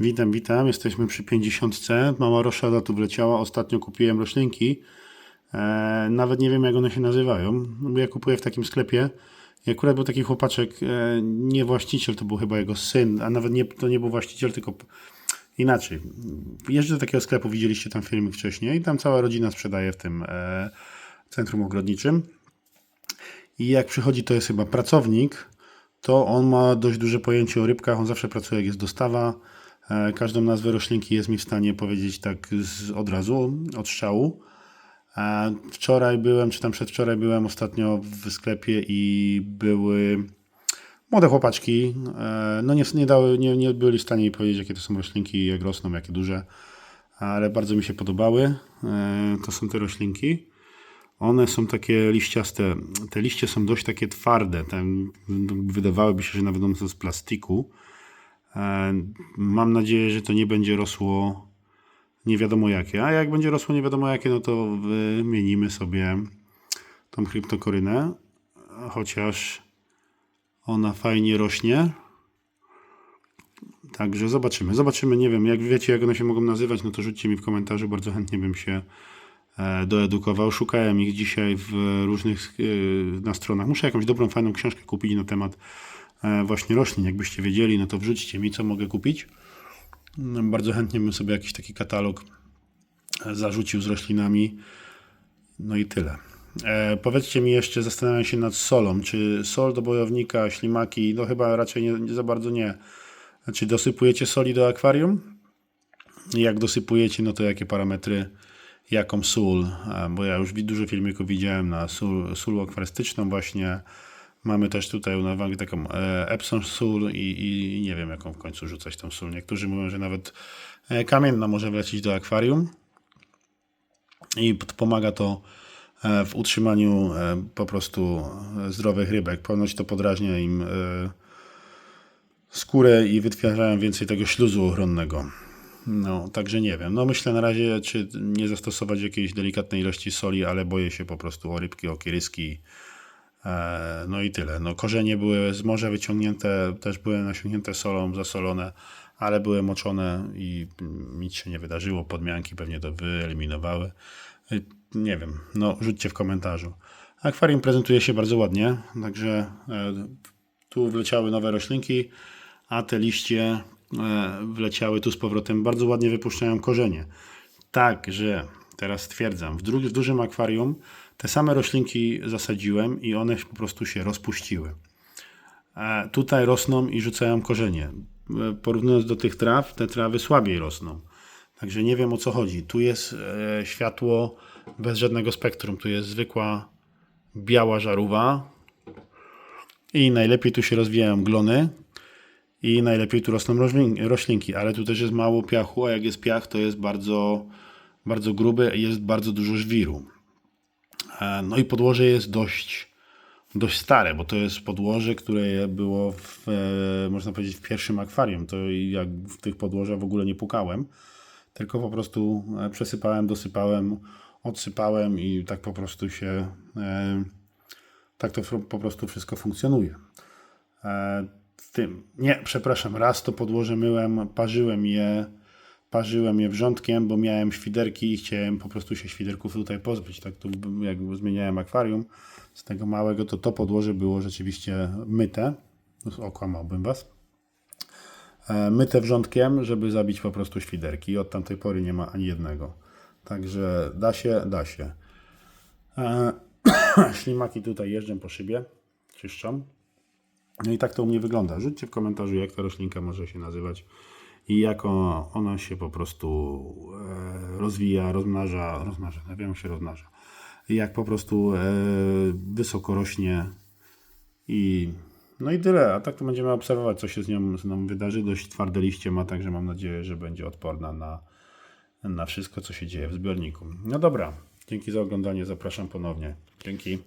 Witam, witam. Jesteśmy przy 50. Mała roszada tu wleciała. Ostatnio kupiłem roślinki. E, nawet nie wiem, jak one się nazywają. Ja kupuję w takim sklepie. I akurat był taki chłopaczek, e, nie właściciel, to był chyba jego syn, a nawet nie, to nie był właściciel, tylko inaczej. Jeżdżę do takiego sklepu, widzieliście tam filmik wcześniej, i tam cała rodzina sprzedaje w tym e, centrum ogrodniczym. I jak przychodzi, to jest chyba pracownik, to on ma dość duże pojęcie o rybkach. On zawsze pracuje, jak jest dostawa. E, Każdą nazwę roślinki jest mi w stanie powiedzieć tak z, od razu, od strzału. E, Wczoraj byłem, czy tam przedwczoraj byłem ostatnio w sklepie i były młode chłopaczki. E, No nie, nie, dały, nie, nie byli w stanie mi powiedzieć, jakie to są roślinki, jak rosną, jakie duże, ale bardzo mi się podobały. To są te roślinki. One są takie liściaste. Te liście są dość takie twarde. Tam się, że nawet są z plastiku. E, Mam nadzieję, że to nie będzie rosło nie wiadomo jakie. A jak będzie rosło nie wiadomo jakie, no to wymienimy sobie tą kryptokorynę. Chociaż ona fajnie rośnie. Także zobaczymy. Zobaczymy, nie wiem, jak wiecie, jak one się mogą nazywać, no to rzućcie mi w komentarzu. Bardzo chętnie bym się e, doedukował. Szukałem ich dzisiaj w różnych e, na stronach. Muszę jakąś dobrą, fajną książkę kupić na temat właśnie roślin. Jakbyście wiedzieli, no to wrzućcie mi, co mogę kupić. No, Bardzo chętnie bym sobie jakiś taki katalog e, zarzucił z roślinami. No i tyle. E, powiedzcie mi jeszcze, zastanawiam się nad solą. Czy sol do bojownika, ślimaki, no chyba raczej nie, nie za bardzo nie. Czy dosypujecie soli do akwarium? Jak dosypujecie, no to jakie parametry, jaką sól? E, Bo ja już dużo filmików widziałem na sól, sól akwarystyczną właśnie. Mamy też tutaj na uwagę taką e, Epsom sól i, i nie wiem jaką w końcu rzucać tą sól. Niektórzy mówią, że nawet e, kamienna może wlecieć do akwarium i pomaga to e, w utrzymaniu po prostu zdrowych rybek. Ponoć to podrażnia im skórę i wytwarzają więcej tego śluzu ochronnego. No, także nie wiem. No myślę na razie, czy nie zastosować jakiejś delikatnej ilości soli, ale boję się po prostu o rybki, o kieryski. E, No i tyle. No, korzenie były z morza wyciągnięte, też były nasiągnięte solą, zasolone, ale były moczone i nic się nie wydarzyło. Podmianki pewnie to wyeliminowały. Y, Nie wiem, no rzućcie w komentarzu. Akwarium prezentuje się bardzo ładnie, także e, tu wleciały nowe roślinki, a te liście e, wleciały tu z powrotem. Bardzo ładnie wypuszczają korzenie. Tak, że teraz stwierdzam, w, w dużym akwarium te same roślinki zasadziłem i one po prostu się rozpuściły. E, Tutaj rosną i rzucają korzenie. E, Porównując do tych traw, te trawy słabiej rosną. Także nie wiem o co chodzi. Tu jest e, światło bez żadnego spektrum. Tu jest zwykła biała żarówa i najlepiej tu się rozwijają glony i najlepiej tu rosną roślin- roślinki, ale tu też jest mało piachu, a jak jest piach, to jest bardzo, bardzo gruby i jest bardzo dużo żwiru. E, No i podłoże jest dość, dość stare, bo to jest podłoże, które było w, e, można powiedzieć w pierwszym akwarium. To jak w tych podłożach w ogóle nie pukałem, tylko po prostu e, przesypałem, dosypałem, odsypałem i tak po prostu się, tak to po prostu wszystko funkcjonuje. Tym, nie, przepraszam, raz to podłoże myłem, parzyłem je, parzyłem je wrzątkiem, bo miałem świderki i chciałem po prostu się świderków tutaj pozbyć. Tak b- jak zmieniałem akwarium z tego małego, to to podłoże było rzeczywiście myte. Okłamałbym was. E, Myte wrzątkiem, żeby zabić po prostu świderki. Od tamtej pory nie ma ani jednego. Także da się, da się. E, Ślimaki tutaj jeżdżą po szybie, czyszczą. No i tak to u mnie wygląda. Rzućcie w komentarzu, jak ta roślinka może się nazywać i jak ona, się po prostu e, rozwija, rozmnaża, rozmnaża, nie wiem, jak się rozmnaża. Jak po prostu e, wysoko rośnie i no i tyle. A tak to będziemy obserwować, co się z nią, z nią wydarzy. Dość twarde liście ma, także mam nadzieję, że będzie odporna na, na wszystko, co się dzieje w zbiorniku. No dobra, dzięki za oglądanie, zapraszam ponownie. Dzięki.